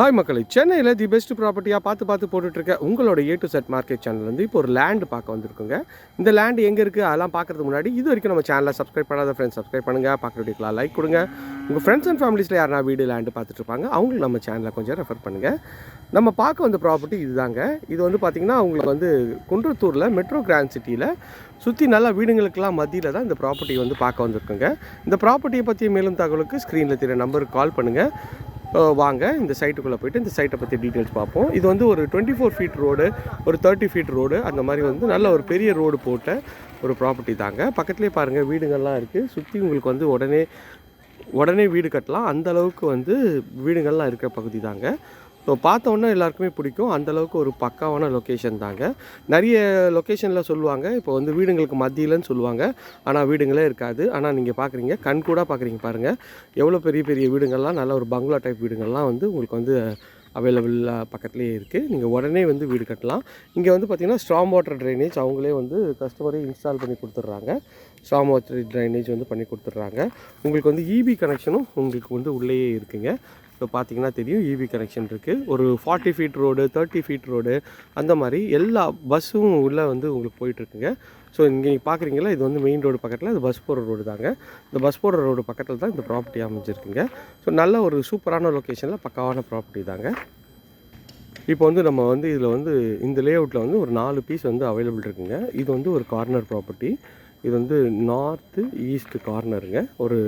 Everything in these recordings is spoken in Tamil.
ஹாய் மக்களை. சென்னையில் தி பெஸ்ட் ப்ராப்பர்ட்டியாக பார்த்து பார்த்து போட்டுட்ருக்க உங்களோட A to Z market channel வந்து இப்போ ஒரு லேண்டு பார்க்க வந்திருக்குங்க. இந்த லேண்டு எங்கே இருக்குது அதெல்லாம் பார்க்குறதுக்கு முன்னாடி இது வரைக்கும் நம்ம சேனலை சப்ஸ்கிரைப் பண்ணாத ஃப்ரெண்ட்ஸ் சப்ஸ்கிரைப் பண்ணுங்கள் பார்க்குற லைக் கொடுங்க. உங்கள் ஃப்ரெண்ட்ஸ் அண்ட் ஃபேமிலிஸில் யாரா வீடு லேண்டு பார்த்துட்டு இருப்பாங்க. அவங்களுக்கு நம்ம சேனலை கொஞ்சம் ரெஃபர் பண்ணுங்கள் நம்ம பார்க்க வந்த ப்ராப்பர்ட்டி இதுதாங்க. இது வந்து பார்த்திங்கன்னா உங்களுக்கு வந்து குன்றத்தூரில் மெட்ரோ கிராண்ட் சிட்டியில் சுற்றி நல்லா வீடுங்களுக்கெல்லாம் மத்தியில் தான் இந்த ப்ராப்பர்ட்டி வந்து பார்க்க வந்திருக்குங்க. இந்த ப்ராப்பர்ட்டியை பற்றி மேலும் தகவலுக்கு ஸ்க்ரீனில் தெரிய நம்பருக்கு கால் பண்ணுங்கள் வாங்க இந்த சைட்டுக்குள்ளே போயிட்டு இந்த சைட்டை பற்றி டீட்டெயில்ஸ் பார்ப்போம். இது வந்து ஒரு டுவெண்ட்டி ஃபோர் ஃபீட் ரோடு ஒரு தேர்ட்டி ஃபீட் ரோடு அந்த மாதிரி வந்து நல்ல ஒரு பெரிய ரோடு போட்ட ஒரு ப்ராப்பர்ட்டி தாங்க. பக்கத்துலேயே பாருங்கள் வீடுங்கள்லாம் இருக்குது சுற்றி உங்களுக்கு வந்து உடனே உடனே வீடு கட்டலாம். அந்த அளவுக்கு வந்து வீடுங்கள்லாம் இருக்கிற பகுதி தாங்க. ஸோ பார்த்தோன்னே எல்லாருக்குமே பிடிக்கும். அந்த அளவுக்கு ஒரு பக்காவான லொக்கேஷன் தாங்க. நிறைய லொக்கேஷனில் சொல்லுவாங்க. இப்போ வந்து வீடுங்களுக்கு மத்தியிலன்னு சொல்லுவாங்க. ஆனால் வீடுங்களே இருக்காது. ஆனால் நீங்கள் பார்க்குறீங்க கண் கூட பார்க்குறீங்க பாருங்கள் எவ்வளோ பெரிய பெரிய வீடுங்கள்லாம் நல்ல ஒரு பங்களா டைப் வீடுங்கள்லாம் வந்து உங்களுக்கு வந்து அவைலபிளாக பக்கத்துலேயே இருக்குது நீங்கள் உடனே வந்து வீடு கட்டலாம். இங்கே வந்து பார்த்திங்கன்னா ஸ்ட்ராங் வாட்டர் ட்ரைனேஜ் அவங்களே வந்து கஸ்டமரே இன்ஸ்டால் பண்ணி கொடுத்துட்றாங்க. ஸ்ட்ராங் வாட்டர் ட்ரைனேஜ் வந்து பண்ணி கொடுத்துட்றாங்க. உங்களுக்கு வந்து இபி கனெக்ஷனும் உங்களுக்கு வந்து உள்ளேயே இருக்குங்க. இப்போ பார்த்தீங்கன்னா தெரியும் ஈவி கனெக்ஷன் இருக்குது ஒரு forty feet road thirty feet road அந்த மாதிரி எல்லா பஸ்ஸும் உள்ளே வந்து உங்களுக்கு போயிட்டுருக்குங்க. ஸோ இங்கே நீங்கள் பார்க்குறீங்களா? இது வந்து மெயின் ரோடு பக்கத்தில் இது பஸ் போகிற ரோடு தாங்க. இந்த பஸ் போகிற ரோடு பக்கத்தில் தான் இந்த ப்ராப்பர்ட்டி அமைஞ்சிருக்குங்க. ஸோ நல்ல ஒரு சூப்பரான லொக்கேஷனில் பக்காவான ப்ராப்பர்ட்டி தாங்க. இப்போ வந்து நம்ம வந்து இதில் வந்து இந்த லே அவுட்டில் வந்து ஒரு நாலு பீஸ் வந்து அவைலபிள் இருக்குங்க. இது வந்து ஒரு கார்னர் ப்ராப்பர்ட்டி இது வந்து நார்த்து ஈஸ்ட் கார்னருங்க ஒரு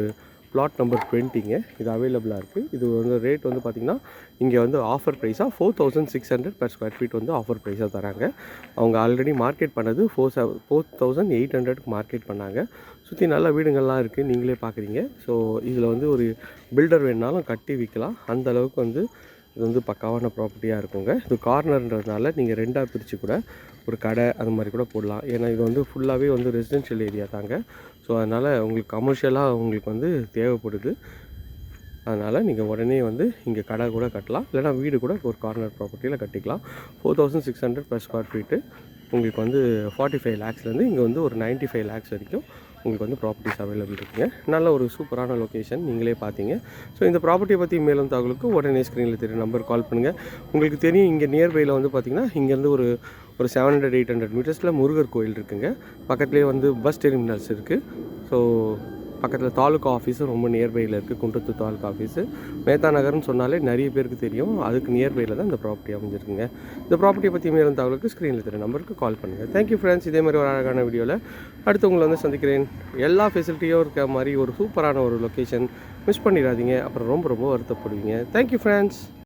பிளாட் நம்பர் டுவெண்ட்டிங்க இது அவைலபிளாக இருக்குது இது வந்து ரேட் வந்து பார்த்திங்கன்னா இங்கே வந்து offer ப்ரைஸாக four thousand six hundred per square feet வந்து ஆஃபர் ப்ரைஸாக தராங்க. அவங்க ஆல்ரெடி மார்க்கெட் பண்ணது ஃபோர் செவ ஃபோர் தௌசண்ட் எயிட் ஹண்ட்ரட்க்கு மார்க்கெட் பண்ணாங்க. சுற்றி நல்ல வீடுங்கள்லாம் இருக்குது நீங்களே பார்க்குறீங்க ஸோ இதில் வந்து ஒரு பில்டர் வேணுனாலும் கட்டி விற்கலாம் அந்த அளவுக்கு வந்து இது வந்து பக்காவான ப்ராப்பர்ட்டியாக இருக்குங்க. இது கார்னர்ன்றதுனால நீங்கள் ரெண்டாக பிரித்து கூட ஒரு கடை அந்த மாதிரி கூட போடலாம். ஏன்னா இது வந்து ஃபுல்லாகவே வந்து ரெசிடென்ஷியல் ஏரியா தாங்க. ஸோ அதனால் உங்களுக்கு கமர்ஷியலாக உங்களுக்கு வந்து தேவைப்படுது. அதனால் நீங்கள் உடனே வந்து இங்கே கடை கூட கட்டலாம். இல்லைனா வீடு கூட ஒரு கார்னர் ப்ராப்பர்ட்டியில் கட்டிக்கலாம். Four thousand six hundred per square feet உங்களுக்கு வந்து ஃபார்ட்டி ஃபைவ் லேக்ஸ்லேருந்து இங்கே வந்து ஒரு 95 ஃபைவ் லேக்ஸ் வரைக்கும் உங்களுக்கு வந்து ப்ராப்பர்ட்டிஸ் அவைலபிள் இருக்குங்க. நல்ல ஒரு சூப்பரான லொக்கேஷன் நீங்களே பார்த்தீங்க ஸோ இந்த ப்ராப்பர்ட்டியை பற்றி மேலும் தகவலுக்கு உடனே ஸ்க்ரீனில் தெரியும் நம்பர் கால் பண்ணுங்கள் உங்களுக்கு தெரியும் இங்கே நியர்பையில் வந்து பார்த்தீங்கன்னா இங்கேருந்து ஒரு ஒரு செவன் ஹண்ட்ரட் எயிட் ஹண்ட்ரட் மீட்டர்ஸில் முருகர் கோயில் இருக்குங்க. பக்கத்துலேயே வந்து பஸ் டெர்மினல்ஸ் இருக்குது ஸோ பக்கத்தில் தாலுக்கா ஆஃபீஸும் ரொம்ப நியர்பையில் இருக்குது குன்றத்தூர் தாலுக்கா ஆஃபீஸு மேத்தா நகர்னு சொன்னாலே நிறைய பேருக்கு தெரியும். அதுக்கு நியர்பையில் தான் இந்த ப்ராப்பர்ட்டி அமைஞ்சிருக்குங்க. இந்த ப்ராப்பர்ட்டியை பற்றி மேலும் தகவலுக்கு ஸ்க்ரீனில் தெரிய நம்பருக்கு கால் பண்ணுங்கள் தேங்க்யூ ஃப்ரெண்ட்ஸ் இதே மாதிரி ஒரு அழகான வீடியோவில் அடுத்து உங்களை வந்து சந்திக்கிறேன். எல்லா ஃபெசிலிட்டியும் இருக்க மாதிரி ஒரு சூப்பரான ஒரு லொக்கேஷன் மிஸ் பண்ணிடாதீங்க. அப்புறம் ரொம்ப ரொம்ப வருத்தப்படுவீங்க. Thank you friends